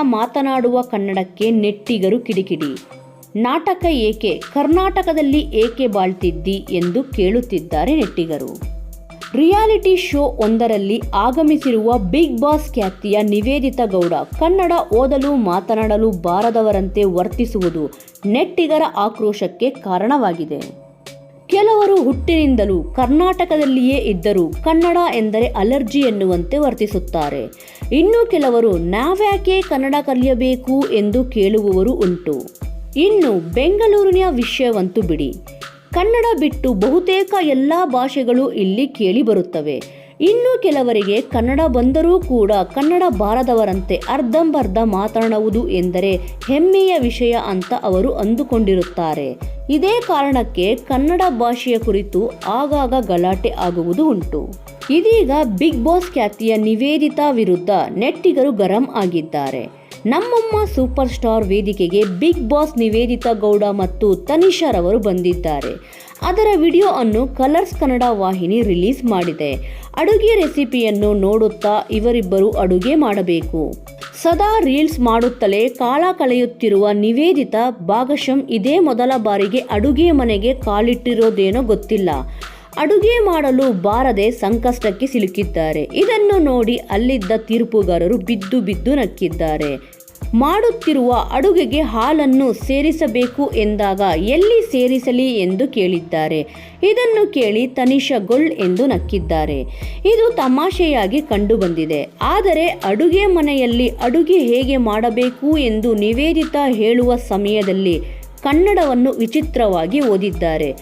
ಮಾತನಾಡುವ ಕನ್ನಡಕ್ಕೆ ನೆಟ್ಟಿಗರು ಕಿಡಿಕಿಡಿ. ನಾಟಕ ಏಕೆ, ಕರ್ನಾಟಕದಲ್ಲಿ ಏಕೆ ಬಾಳ್ತಿದ್ದಿ ಎಂದು ಕೇಳುತ್ತಿದ್ದಾರೆ ನೆಟ್ಟಿಗರು. ರಿಯಾಲಿಟಿ ಶೋ ಒಂದರಲ್ಲಿ ಆಗಮಿಸಿರುವ ಬಿಗ್ ಬಾಸ್ ಖ್ಯಾತಿಯ ನಿವೇದಿತ ಗೌಡ, ಕನ್ನಡ ಓದಲು ಮಾತನಾಡಲು ಬಾರದವರಂತೆ ವರ್ತಿಸುವುದು ನೆಟ್ಟಿಗರ ಆಕ್ರೋಶಕ್ಕೆ ಕಾರಣವಾಗಿದೆ. ಕೆಲವರು ಹುಟ್ಟಿನಿಂದಲೂ ಕರ್ನಾಟಕದಲ್ಲಿಯೇ ಇದ್ದರೂ ಕನ್ನಡ ಎಂದರೆ ಅಲರ್ಜಿ ಎನ್ನುವಂತೆ ವರ್ತಿಸುತ್ತಾರೆ. ಇನ್ನು ಕೆಲವರು ನಾವ್ಯಾಕೆ ಕನ್ನಡ ಕಲಿಯಬೇಕು ಎಂದು ಕೇಳುವವರು ಉಂಟು. ಇನ್ನು ಬೆಂಗಳೂರಿನ ವಿಷಯವಂತೂ ಬಿಡಿ. ಕನ್ನಡ ಬಿಟ್ಟು ಬಹುತೇಕ ಎಲ್ಲ ಭಾಷೆಗಳು ಇಲ್ಲಿ ಕೇಳಿಬರುತ್ತವೆ ಇನ್ನು ಕೆಲವರಿಗೆ ಕನ್ನಡ ಬಂದರೂ ಕೂಡ ಕನ್ನಡ ಬಾರದವರಂತೆ ಅರ್ಧಂಬರ್ಧ ಮಾತನಾಡುವುದು ಎಂದರೆ ಹೆಮ್ಮೆಯ ವಿಷಯ ಅಂತ ಅವರು ಅಂದುಕೊಂಡಿರುತ್ತಾರೆ. ಇದೇ ಕಾರಣಕ್ಕೆ ಕನ್ನಡ ಭಾಷೆಯ ಕುರಿತು ಆಗಾಗ ಗಲಾಟೆ ಆಗುವುದು ಉಂಟು. ಇದೀಗ ಬಿಗ್ ಬಾಸ್ ಖ್ಯಾತಿಯ ನಿವೇದಿತಾ ವಿರುದ್ಧ ನೆಟ್ಟಿಗರು ಗರಂ ಆಗಿದ್ದಾರೆ. ನಮ್ಮಮ್ಮ ಸೂಪರ್ ಸ್ಟಾರ್ ವೇದಿಕೆಗೆ ಬಿಗ್ ಬಾಸ್ ನಿವೇದಿತಾ ಗೌಡ ಮತ್ತು ತನಿಷಾರವರು ಬಂದಿದ್ದಾರೆ. ಅದರ ವಿಡಿಯೋ ಅನ್ನು ಕಲರ್ಸ್ ಕನ್ನಡ ವಾಹಿನಿ ರಿಲೀಸ್ ಮಾಡಿದೆ. ಅಡುಗೆ ರೆಸಿಪಿಯನ್ನು ನೋಡುತ್ತಾ ಇವರಿಬ್ಬರು ಅಡುಗೆ ಮಾಡಬೇಕು. ಸದಾ ರೀಲ್ಸ್ ಮಾಡುತ್ತಲೇ ಕಾಲ ಕಳೆಯುತ್ತಿರುವ ನಿವೇದಿತಾ ಭಾಗಶಂ ಇದೇ ಮೊದಲ ಬಾರಿಗೆ ಅಡುಗೆ ಮನೆಗೆ ಕಾಲಿಟ್ಟಿರೋದೇನೋ ಗೊತ್ತಿಲ್ಲ. ಅಡುಗೆ ಮಾಡಲು ಬಾರದೆ ಸಂಕಷ್ಟಕ್ಕೆ ಸಿಲುಕಿದ್ದಾರೆ. ಇದನ್ನು ನೋಡಿ ಅಲ್ಲಿದ್ದ ತೀರ್ಪುಗಾರರು ಬಿದ್ದು ಬಿದ್ದು ನಕ್ಕಿದ್ದಾರೆ. ಮಾಡುತ್ತಿರುವ ಅಡುಗೆಗೆ ಹಾಲನ್ನು ಸೇರಿಸಬೇಕು ಎಂದಾಗ ಎಲ್ಲಿ ಸೇರಿಸಲಿ ಎಂದು ಕೇಳಿದ್ದಾರೆ. ಇದನ್ನು ಕೇಳಿ ತನಿಷ ಗೊಳ್ ಎಂದು ನಕ್ಕಿದ್ದಾರೆ. ಇದು ತಮಾಷೆಯಾಗಿ ಕಂಡುಬಂದಿದೆ. ಆದರೆ ಅಡುಗೆ ಮನೆಯಲ್ಲಿ ಅಡುಗೆ ಹೇಗೆ ಮಾಡಬೇಕು ಎಂದು ನಿವೇದಿತ ಹೇಳುವ ಸಮಯದಲ್ಲಿ ಕನ್ನಡವನ್ನು ವಿಚಿತ್ರವಾಗಿ ಓದಿದ್ದಾರೆ.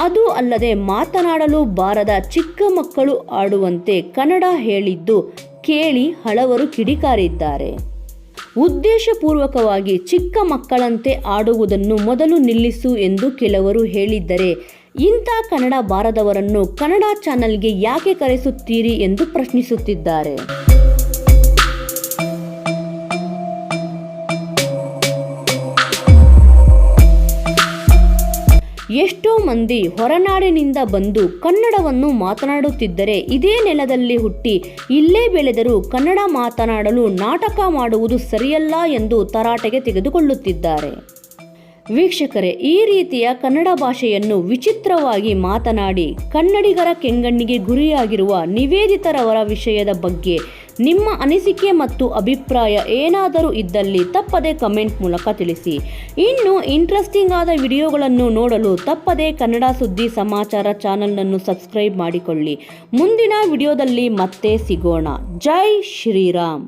ಅದು ಅಲ್ಲದೆ ಮಾತನಾಡಲು ಬಾರದ ಚಿಕ್ಕ ಮಕ್ಕಳು ಆಡುವಂತೆ ಕನ್ನಡ ಹೇಳಿದ್ದು ಕೇಳಿ ಹಲವರು ಕಿಡಿಕಾರಿದ್ದಾರೆ. ಉದ್ದೇಶಪೂರ್ವಕವಾಗಿ ಚಿಕ್ಕ ಮಕ್ಕಳಂತೆ ಆಡುವುದನ್ನು ಮೊದಲು ನಿಲ್ಲಿಸು ಎಂದು ಕೆಲವರು ಹೇಳಿದ್ದರೆ, ಇಂಥ ಕನ್ನಡ ಬಾರದವರನ್ನು ಕನ್ನಡ ಚಾನಲ್ಗೆ ಯಾಕೆ ಕರೆಸುತ್ತೀರಿ ಎಂದು ಪ್ರಶ್ನಿಸುತ್ತಿದ್ದಾರೆ. ಎಷ್ಟೋ ಮಂದಿ ಹೊರನಾಡಿನಿಂದ ಬಂದು ಕನ್ನಡವನ್ನು ಮಾತನಾಡುತ್ತಿದ್ದರೆ ಇದೇ ನೆಲದಲ್ಲಿ ಹುಟ್ಟಿ ಇಲ್ಲೇ ಬೆಳೆದರೂ ಕನ್ನಡ ಮಾತನಾಡಲು ನಾಟಕ ಮಾಡುವುದು ಸರಿಯಲ್ಲ ಎಂದು ತರಾಟೆಗೆ ತೆಗೆದುಕೊಳ್ಳುತ್ತಿದ್ದಾರೆ. ವೀಕ್ಷಕರೇ, ಈ ರೀತಿಯ ಕನ್ನಡ ಭಾಷೆಯನ್ನು ವಿಚಿತ್ರವಾಗಿ ಮಾತನಾಡಿ ಕನ್ನಡಿಗರ ಕೆಂಗಣ್ಣಿಗೆ ಗುರಿಯಾಗಿರುವ ನಿವೇದಿತರವರ ವಿಷಯದ ಬಗ್ಗೆ ನಿಮ್ಮ ಅನಿಸಿಕೆ ಮತ್ತು ಅಭಿಪ್ರಾಯ ಏನಾದರೂ ಇದ್ದಲ್ಲಿ ತಪ್ಪದೆ ಕಮೆಂಟ್ ಮೂಲಕ ತಿಳಿಸಿ. ಇನ್ನು ಇಂಟ್ರೆಸ್ಟಿಂಗ್ ಆದ ವಿಡಿಯೋಗಳನ್ನು ನೋಡಲು ತಪ್ಪದೆ ಕನ್ನಡ ಸುದ್ದಿ ಸಮಾಚಾರ ಚಾನಲನ್ನು ಸಬ್ಸ್ಕ್ರೈಬ್ ಮಾಡಿಕೊಳ್ಳಿ. ಮುಂದಿನ ವಿಡಿಯೋದಲ್ಲಿ ಮತ್ತೆ ಸಿಗೋಣ. ಜೈ ಶ್ರೀರಾಮ್.